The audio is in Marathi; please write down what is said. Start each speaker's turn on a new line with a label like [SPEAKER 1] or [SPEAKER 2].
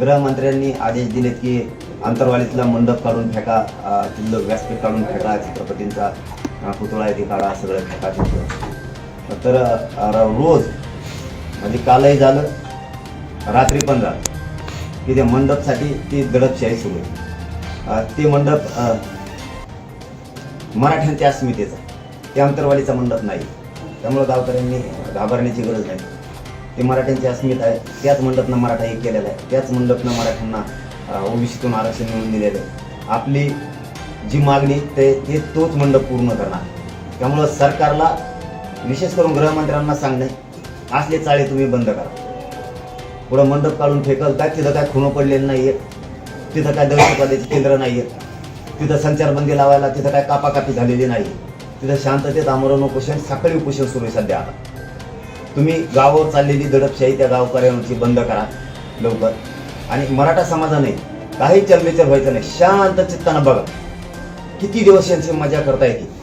[SPEAKER 1] गृहमंत्र्यांनी आदेश दिलेत की अंतरवालीतला मंडप काढून फेका तिथलं व्यासपीठ काढून फेका छत्रपतींचा पुतळा आहे ते काढा सगळं फेका तिथलं. तर रोज म्हणजे कालही झालं रात्री पण झालं की त्या मंडपसाठी ती दडपशाही सुरू आहे. ते मंडप मराठ्यांच्या अस्मितेचा ते अंतरवालीचा मंडप नाही. त्यामुळं गावकऱ्यांनी घाबरण्याची गरज नाही. ते मराठ्यांची अस्मिता आहे त्याच मंडपनं मराठा हे केलेला आहे. त्याच मंडपनं मराठ्यांना ओबीसीतून आरक्षण मिळवून दिलेलं आहे. आपली जी मागणी ते ते तोच मंडप पूर्ण करणार. त्यामुळं सरकारला विशेष करून गृहमंत्र्यांना सांगणे असले चाळे तुम्ही बंद करा. पुढं मंडप काढून फेकल काय तिथं काय खुणं पडलेलं नाही आहेत तिथं काय दहशतवाद्याची केंद्र नाही आहेत तिथं संचारबंदी लावायला तिथं काय कापाकापी झालेली नाही तिथं शांततेत आमरण उपोषण सकाळी उपोषण सुरू आहे सध्या आता. तुम्ही गावावर चाललेली दडपशाही त्या गावकऱ्यांची बंद करा लवकर. आणि मराठा समाजाने काही चलमेचल व्हायचं नाही. शांत चित्तानं बघा. किती दिवस यांची मजा करता येते